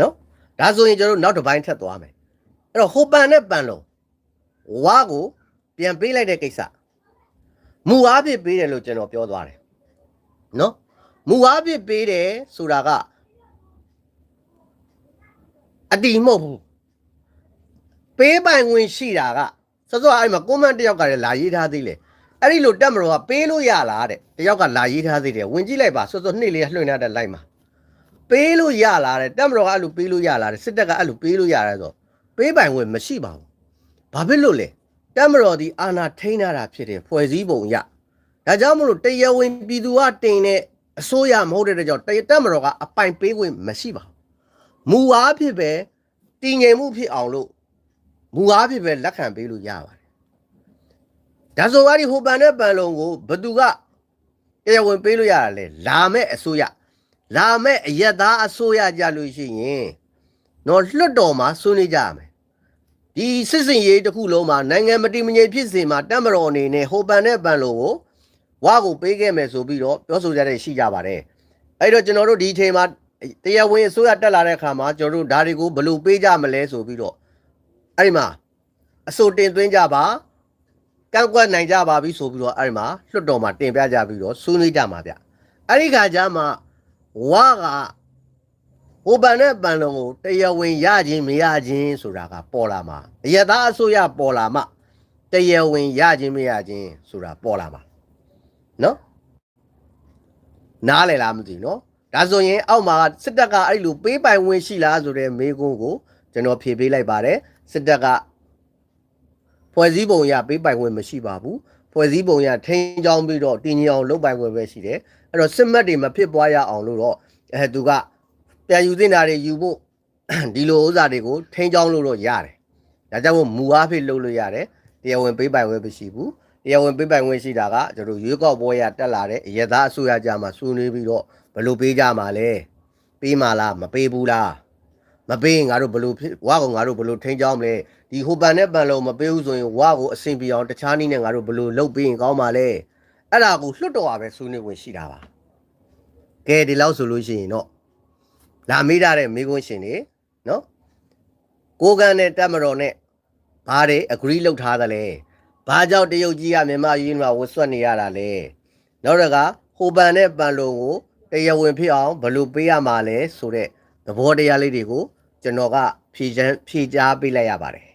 နော်ဒါဆိုရင်ကျွန်တော်တို့နောက်တစ်ပိုင်းထပ်သွားမယ်အဲ့တော့ဟိုပန်နဲ့ပန်လုံးဝါကိုပြန်ပေးလိုက်တဲ့ကိစ္စမူအားဖြင့်ပေးတယ်လို့ကျွန်တော်ပြောသွားတယ်နော်မူအားဖြင့်ပေးတယ်ဆိုတာကအတိမဟုတ်ဘူးပေးပိုင်ဝင်ရှိတာကစောစောအဲ့မှာကွန်မန့်တယောက်ကလည်းလာရေးထားသေးလေအဲ့ဒီလိုတက်မတော်ကပေးလို့ရလားတဲ့တယောက်ကလာရေးထားသေးတယ်ဝင်ကြည့်လိုက်ပါစောစောနှစ်လေးလွှင့်နေတဲ့လိုက်မှာ ပေးလို့ရလာတယ်တက်မတော်ကအဲ့လိုပေးလို့ရလာတယ်စစ်တပ်ကအဲ့လိုပေးလို့ရတယ်ဆိုပေးပိုင်ဝင်မရှိပါဘူးဘာဖြစ်လို့လဲတက်မတော်ဒီအာဏာထိန်းထားတာဖြစ်တယ်ဖွဲ့စည်းပုံရဒါကြောင့်မလို့တရားဝင်ပြည်သူကတင်တဲ့အစိုးရမဟုတ်တဲ့အတွက်ကြောင့်တတက်မတော်ကအပိုင်ပေးခွင့်မရှိပါဘူးမူအားဖြစ်ပဲတည်ငြိမ်မှုဖြစ်အောင်လို့မူအားဖြစ်ပဲလက်ခံပေးလို့ရပါတယ်ဒါဆိုပါဒီဟိုပန်တဲ့ပန်လုံးကိုဘသူကတရားဝင်ပေးလို့ရတာလဲလာမဲ့အစိုးရ လာမဲ့အယက်သားအစိုးရကြလို့ရှိရင်တော့လွတ်တော်မှာဆွေးနွေးကြရမယ်ဒီစစ်စင်ရေးတစ်ခုလုံးမှာနိုင်ငံမတည်မငြိမ်ဖြစ်စေမှာတက်မတော်အနေနဲ့ဟိုပန်တဲ့ပန်လိုကိုဝါကိုပေးခဲ့မယ်ဆိုပြီးတော့ပြောဆိုကြတဲ့ရှိကြပါတယ်အဲ့တော့ကျွန်တော်တို့ဒီအချိန်မှာတရားဝင်အစိုးရတက်လာတဲ့အခါမှာကျွန်တော်တို့ဒါတွေကိုဘယ်လိုပေးကြမလဲဆိုပြီးတော့အဲ့ဒီမှာအစိုးတင်သွင်းကြပါကန့်ကွက်နိုင်ကြပါပြီဆိုပြီးတော့အဲ့ဒီမှာလွတ်တော်မှာတင်ပြကြပြီးတော့ဆွေးနွေးကြမှာဗျအဲ့ဒီခါကျမှ ဝါကဟိုပန်နဲ့ပန်လုံးကိုတရားဝင်ရခြင်းမရခြင်းဆိုတာကပေါ်လာမှာအယသားအစိုးရပေါ်လာမှတရားဝင်ရခြင်းမရခြင်းဆိုတာပေါ်လာမှာနော်နားလည်လားမသိနော်ဒါဆိုရင်အောက်မှာစစ်တပ်ကအဲ့လိုပေးပိုင်ဝင်ရှိလားဆိုတဲ့မေးခွန်းကိုကျွန်တော်ဖြေပေးလိုက်ပါတယ်စစ်တပ်ကဖွဲ့စည်းပုံရပေးပိုင်ဝင်မရှိပါဘူးဖွဲ့စည်းပုံရထိန်းချောင်းပြီးတော့တည်ငြိမ်အောင်လုပ်ပိုင်ဝင်ပဲရှိတယ် အဲ့တော့စစ်မှတ်တွေမဖြစ်ပွားရအောင်လို့တော့အဲသူကပြန်ယူသင့်တာတွေယူဖို့ဒီလိုဥစ္စာတွေကိုထိန်းချောင်းလို့တော့ရတယ်။ဒါကြောင့်မို့မူအားဖြင့်လုပ်လို့ရတယ်။တရားဝင်ပေးပိုင်ဝဲမရှိဘူး။တရားဝင်ပေးပိုင်ဝဲရှိတာကကျွန်တော်ရွေးကောက်ပွဲရတက်လာတဲ့အရသာအစိုးရကြမှာစူးနေပြီးတော့ဘယ်လိုပေးကြမှာလဲ။ပေးမှာလားမပေးဘူးလား။မပေးရင်ငါတို့ဘယ်လိုဖြစ်ဝါကောင်ငါတို့ဘယ်လိုထိန်းချောင်းမလဲ။ဒီဟိုပန်နဲ့ပန်လုံးမပေးဘူးဆိုရင်ဝါကိုအဆင်ပြေအောင်တခြားနည်းနဲ့ငါတို့ဘယ်လိုလုပ်ပေးရင်ကောင်းမှာလဲ။ အဲ့ဒါကိုလွတ်တော်ပါပဲစူးနေဝင်ရှိတာပါ။ကဲဒီလောက်ဆိုလို့ရှိရင်တော့လာမေးထားတဲ့မိကွန်းရှင်တွေနော်ကိုကန်နဲ့တက်မတော်နဲ့ဘာတွေ agree လုပ်ထားသလဲဘာကြောင့်တရုတ်ကြီးကမြန်မာပြည်မှာဝတ်ဆွတ်နေရတာလဲနောက်တကဟိုပန်နဲ့ပန်လုံကိုတရားဝင်ဖြစ်အောင်ဘယ်လိုပေးရမှာလဲဆိုတဲ့သဘောတရားလေးတွေကိုကျွန်တော်ကဖြေချမ်းဖြေကြားပေးလိုက်ရပါတယ်